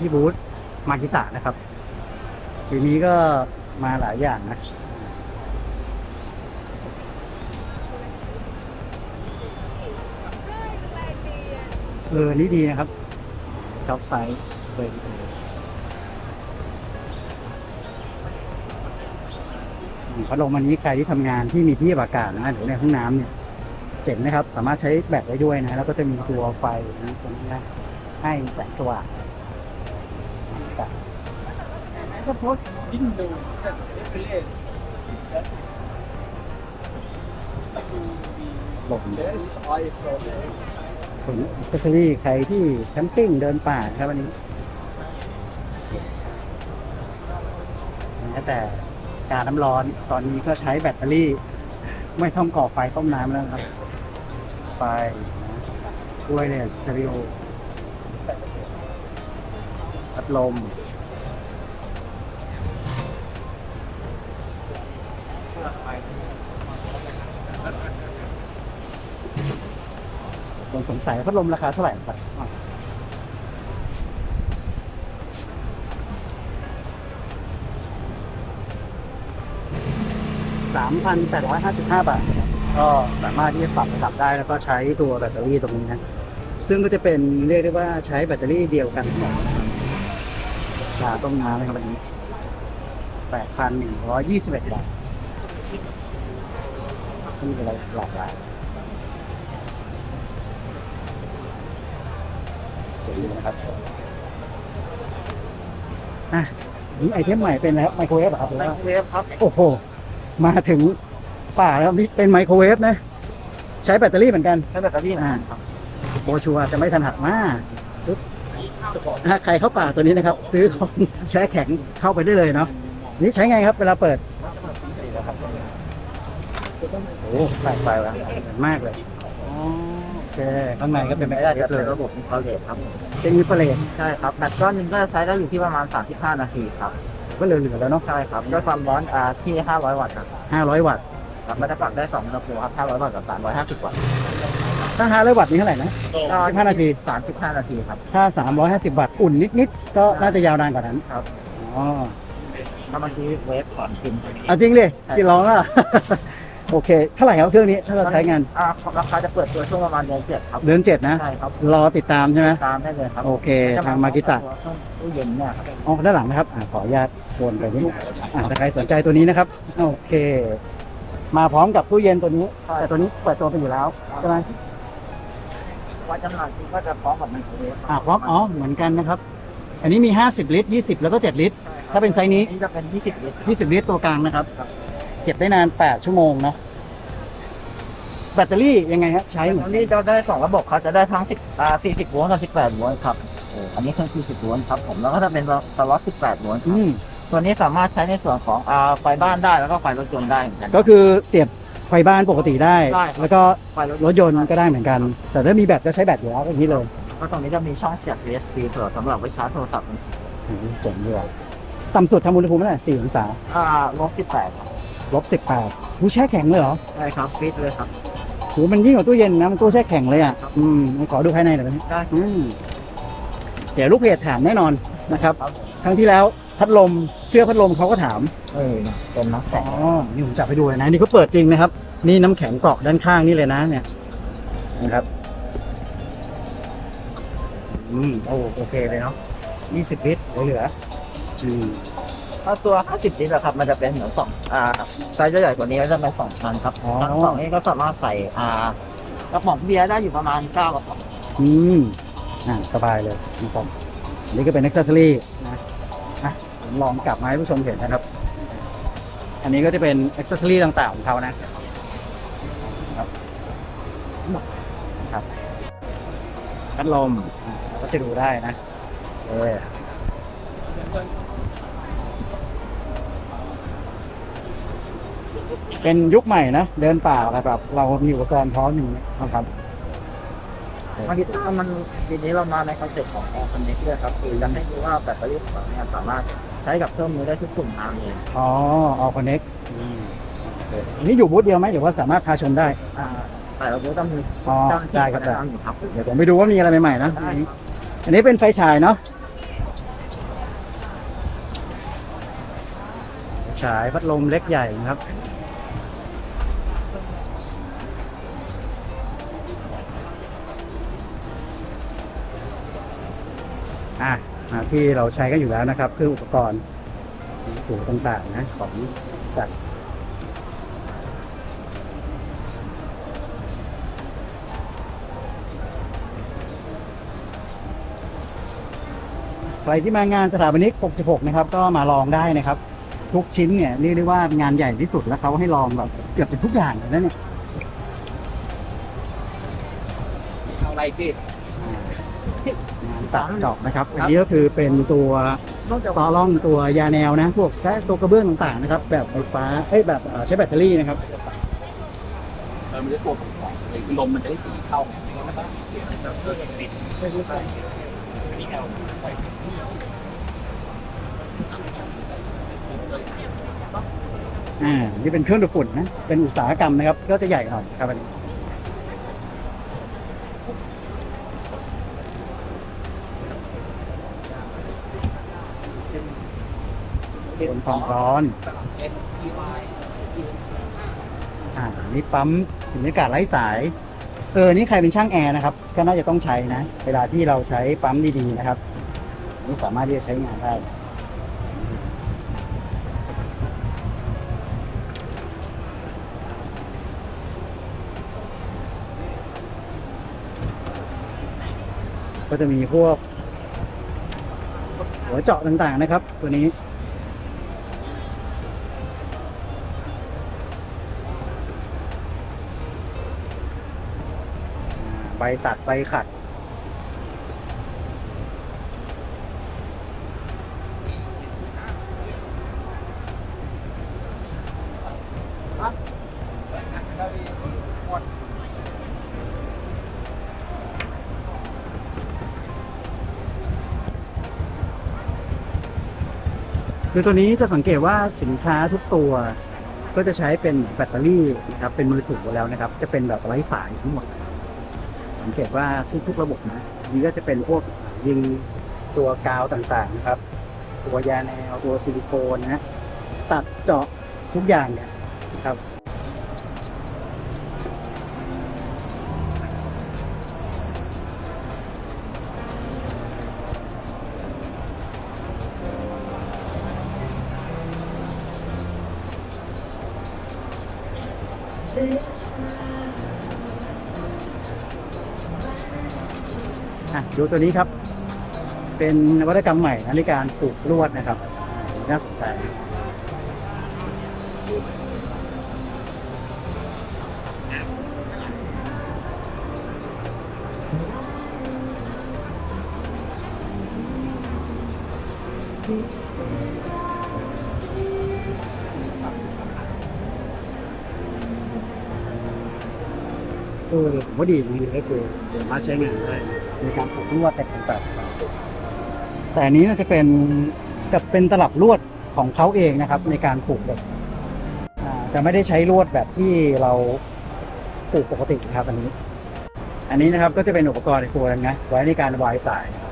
ที่บูธมากิตะนะครับปีนี้ก็มาหลายอย่างนะเออ นี่ดีนะครับจ็อบไซส์เลยพัดลมอันนี้ใครที่ทำงานที่มีที่อากาศนะหรือในห้องน้ำเนี่ยเจ๋งนะครับ สามารถใช้แบตได้ด้วยนะ แล้วก็จะมีตัวไฟนะตรงนี้ให้แสงสว่าง Suppose didn't know that FLA ลม yes ISO ถึงอิสซอรี่ใครที่แคมปิ้งเดินป่าครับวันนี้แม้แต่การน้ำร้อนตอนนี้ก็ใช้แบตเตอรี่ ไม่ต้องก่อไฟต้มน้ำแล้วครับ ไฟนะช่วยเนี่ยสเตอริโอพัดลม สงสัยพัดลมราคาเท่าไหร่ครับสามพันแปดร้อยห้าสิบห้าบาทก็สามารถที่จะปรับระดับได้แล้วก็ใช้ตัวแบตเตอรี่ตรงนี้นะซึ่งก็จะเป็นเรียกได้ว่าใช้แบตเตอรี่เดียวกันทั้งมดชาต้มน้ำนะครับวันนี้แปดพันหนึ่งร้อยยี่สิบเอ็ดบาทนี่อะไรหลากหลาย เจ๋งดีนะครับอะนี่ไอเทมใหม่เป็นอะไรครับไมโครเวฟเหรอครับหรือไมว่าโครเวฟครับโอ้โห มาถึงป่าแล้วนี่เป็นไมโครเวฟนะ ใช้แบตเตอรี่เหมือนกัน ใช้แบตเตอรี่นะครับโบชัวร์จะไม่ถนัดมากปึ๊บถ้าใครเข้าป่าตัวนี้นะครับ ซื้อของ แช่แข็งเข้าไปได้เลยเนาะนี่ใช้ไงครับเวลาเปิด โอ้โหหลายไฟแล้วมากเลยอ๋อโอ เคข้างในก็เป็นแบตไม่เตอได้จะรี่เป็เลยนระบบอินฟราเรดครับเป็นมิเปเลนใช่ครับแบตก้อนหนึงก็จะใช้ได้อยู่ที่ประมาณ 35 นาทีครับก็เหลือๆแล้วเนาะใช่ครับด้วยความร้อนอ่าที่ 500 วัตต์ครับ500 วัตต์ครับมันจะปรับได้2อุณหภูมิครับ500 วัตต์กับ 350 วัตต์ถ้า500วัตต์นี่เท่าไหร่นะ15นาที 35 นาทีครับถ้า 350 วัตต์อุ่นนิดๆก็น่าจะยาวนานกว่านั้นครับอ๋อถ้าเมื่อกี้เวฟถอนกิน เอาจริงดิใช่กินร้องอะ โอเคเท่าไหร่ครับเครื่องนี้ถ้าเราใช้งานอ่าราคาจะเปิดตัวช่วงประมาณเดือนเจ็ดครับเดือนเจ็ดนะใช่ครับรอติดตามใช่ไหมตามได้เลยครับโอเคทางมากิตะช่วงตู้เย็นเนี่ยครับอ๋อด้านหลังนะครับอ่าขออนุญาตวนไปนิดอ่าถ้าใครสนใจตัวนี้นะครับโอเค มาพร้อมกับตู้เย็นตัวนี้ แต่ตัวนี้เปิดตัวไปอยู่แล้วใช่ไหมว่าจำหน่ายจริงก็จะพร้อมกับไมโครเวฟอ่าพร้อมอ๋อเหมือนกันนะครับ อันนี้มี 50 ลิตร 20 แล้วก็ 7 ลิตร ถ้าเป็นไซส์นี้นี่จะเป็น 20 ลิตร 20 ลิตรตัวกลางนะครับ เก็บได้นาน 8 ชั่วโมงเนาะแบตเตอรี่ยังไงฮะใช้เหมือนอัน นี้จะได้สองระบบครับจะได้ทั้ง10อ่า40โวลต์กับ18โวลต์ครับอันนี้เครื่อง40โวลต์ครับผมแล้วก็จะเป็นสล็อต18โวลต์คอืรับมตัวนี้สามารถใช้ในส่วนของอ่าไฟบ้านได้แล้วก็ไฟรถยนต์ได้เหมือนกัน ก็คือเสียบไฟบ้านปกติได้ ได้ครับ แล้วก็ไฟรถรถยนต์ก็ได้เหมือนกัน แต่ถ้ามีแบตก็ใช้แบตอยู่แล้วอย่างนี้เลยก็ตรงนี้จะมีช่องเสียบ USB เผื่อสำหรับไว้ชาร์จโทรศัพท์อืมเจ๋งดีว่ะต่ำสุดทำอุณหภูมิเท่าไหร่สี่องศาอ่าลบ18ครับ ลบสิบแปดหูแช่แข็งเลยเหรอใช่ครับฟิตเลยครับหูมันยิ่งกว่าตู้เย็นนะ มันตู้แช่แข็งเลยอะ ครับ อืมขอดูภายในหน่อยนะได้อืมเดี๋ยวลูกเพจถามแน่นอนนะครับ ครับครั้งที่แล้วพัดลมเสื้อพัดลมเขาก็ถาม เออเป็นน้ำอ๋แข็งอนี่ผมจับไปดูเลยนะ นี่เขาเปิดจริงนะครับ นี่น้ำแข็งเกาะด้านข้างนี่เลยนะ เนี่ย นะครับ อืม โอ้โอเคเลยเนาะยี่สิบลิตรเหลือๆอืม ถ้าตัว 50 ลิตรอะครับ มันจะเป็นเหมือนสองอ่าไซส์จะใหญ่กว่านี้ก็จะเป็นสองชั้นครับอ๋อทั้งสองนี้ก็สามารถใส่อ่ากระป๋องเบียร์ได้อยู่ประมาณ9กระป๋องอืม อ่า สบายเลยนะครับอันนี่ก็เป็น a อ c เซ s รี่นะอะผมลองกลับมาให้ผู้ชมเห็นนะครับ อันนี้ก็จะเป็น a อ c เซ s รี่ต่างๆของเขานะครับครับพัดลมอ่าเราก็จะดูได้นะเออ เป็นยุคใหม่นะ เดินป่าอะไรแบบ เรามีอุปกรณ์พร้อมอยู่นะครับมากีต้ามันปีนี้เรามาในคอนเซ็ปต์ของออคอนเนคด้วยครับคือยังให้ดูว่าแบตเตอรี่ของเราเนี่ยสามารถใช้กับเครื่องมือได้ทุกกลุ่มทางเลยอ๋อออคอนเนคอันนี้อยู่บูธเดียวไหมหรือว่าสามารถพาชมได้อ่าแต่เราบูธต้องมีอ๋อได้ครับได้ครับเดี๋ยวผมไปดูว่ามีอะไรใหม่ๆนะอันนี้เป็นไฟฉายเนาะฉายพัดลมเล็กใหญ่นะครับ อะอะที่เราใช้กันอยู่แล้วนะครับ คืออุปกรณ์ถูต่างๆนะของจากใครที่มางานสถาปนิก 66 นะครับ ก็มาลองได้นะครับ ทุกชิ้นเนี่ยเรียกได้ว่างานใหญ่ที่สุดแล้วเขาให้ลองแบบเกือบจะทุกอย่างเลยนะเนี่ยเอาอะไรพี่ งานตัดเจอบนะครับอันนี้ก็คือเป็นตัวนอกจากซอล่องตัวยาแนวนะพวกแซะตัวกระเบื้องต่างๆนะครับ แบบไฟฟ้าเอ้ยแบบเอ่อใช้แบตเตอรี่นะครับเออมันจะตัวของของเลยลมมันจะได้ตีเข้าไงไม่งั้นมันก็เสียแล้วก็จะติดไม่รู้ไปอันนี้เอาใส่อ่า นี่เป็นเครื่องดูดฝุ่นนะ เป็นอุตสาหกรรมนะครับ ก็จะใหญ่หน่อยครับอันนี้ เป็นความร้อนอ่านี่ปั๊มสุญญากาศไร้สาย เออ นี่ใครเป็นช่างแอร์นะครับ ก็น่าจะต้องใช้นะ เวลาที่เราใช้ปั๊มดีๆนะครับ นี่สามารถที่จะใช้งานได้ก็จะมีพวก หัวเจาะต่างๆนะครับ ตัวนี้ ใบตัดใบขัด คือตัวนี้จะสังเกตว่าสินค้าทุกตัว ก็จะใช้เป็นแบตเตอรี่นะครับเป็นมือถือแล้วนะครับ จะเป็นแบบไร้สายทั้งหมด สังเกตว่าทุกๆระบบนะนนี้ก็จะเป็นพวกยิงตัวกาวต่างๆนะครับ ตัวยาแนวตัวซิลิโคนนะตัดเจาะทุกอย่างเนี่ยครับอะ ดูตัวนี้ครับ เป็นนวัตกรรมใหม่นะในการปลูกลวดนะครับ น่าสนใจเออผมว่าดีมันดีก็คือสามารถใช้งานได้ในการปลูกลวดแต่ต่างๆแต่อันนี้น่าจะเป็นจะเป็นตลับลวดของเขาเองนะครับ ในการปลูกแบบอ่าจะไม่ได้ใช้ลวดแบบที่เราปลูกปกติครับอันนี้ อันนี้นะครับก็จะเป็นอุปกรณ์ในตัวนึงนะไว้ในการวายสายน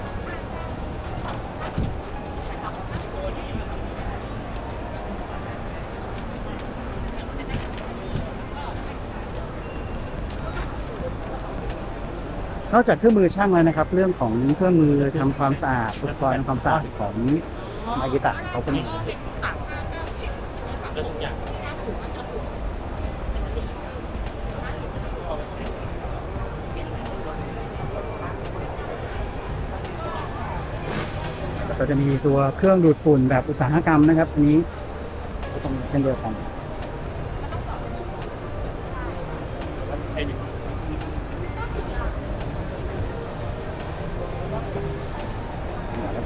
นอกจากเครื่องมือช่างแล้วนะครับ เรื่องของเครื่องมือทำความสะอาดอุปกรณ์ทำความสะอาดของมากิตะเขาก็มีก็จะมีตัวเครื่องดูดฝุ่นแบบอุตสาหกรรมนะครับอันนี้ก็ต้องมีเช่นเดียวกัน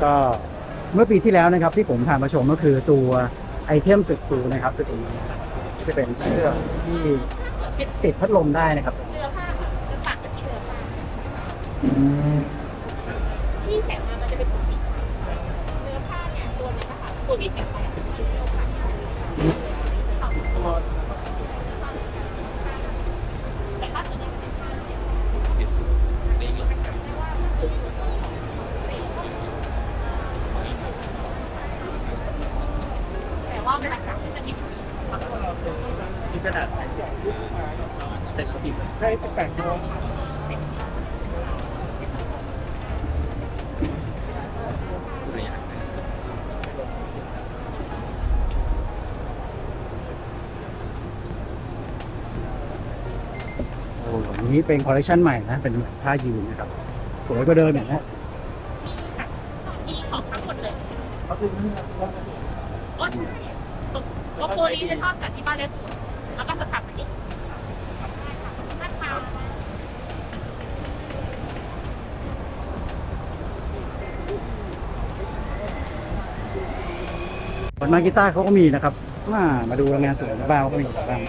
ก็เมื่อปีที่แล้วนะครับที่ผมพามาชมก็คือตัวไอเทมสุดคูลนะครับคือตัวนี้จะเป็นเสื้อที่ติดพัดลมได้นะครับเนื้อผ้าจะต่างกันที่เนื้อผ้าที่แถมมามันจะเป็นสีขาวเนื้อผ้าเนี่ยตัวนี้นะคะตัวที่แถมมาเป็นสีเขียวค่ะแต่ มันอากาศจะกระดาษเสร็จสิบใช่แปดโมงโอ้อันนี้เป็นคอลเลคชันใหม่นะ เป็นผ้ายีนนะครับ สวยกว่าเดิมอย่างนี้มีของทั้งหมดเลยเขาคือนี่นะ โอ๊ยโลโก้นี้จะทอดจากที่บ้านเลยแล้วก็สถาปนิกนะคะผลมากีตาร์เขาก็มีนะครับ มามาดูโรงงานสวนบ้าว่าเขามีบ้าง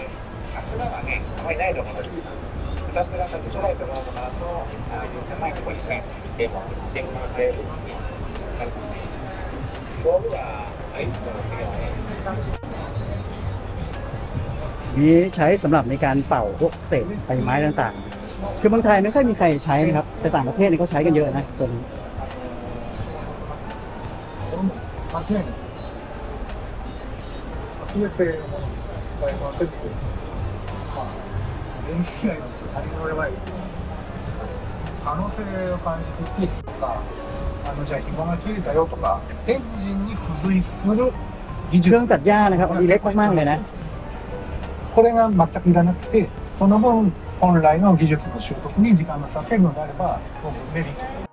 それはね、あまりないと思います。二つ目が先捉えてもらうものと、あ4000万円ここに返しても、電話で、道具は、あいつもの手がね、 นี้ใช้สำหรับในการเป่าพวกเศษใบไม้ต่างๆ คือเมืองไทยไม่ค่อยมีใครใช้นะครับ แต่ต่างประเทศเนี่ยเขาใช้กันเยอะนะตัวนี้ 間違いない先生の場合は、特に、まあ、電気以外の他人の場合可能性を感じてきてとか、 あの、じゃあ紐が切れたよとか、エンジンに付随する技 เครื่อง 術 ตัดหญ้านะครับมีเล็กมากๆเลยนะ これが全くいらなくて、その分、本来の技術の習得に時間が割けるのであれば、もうメリット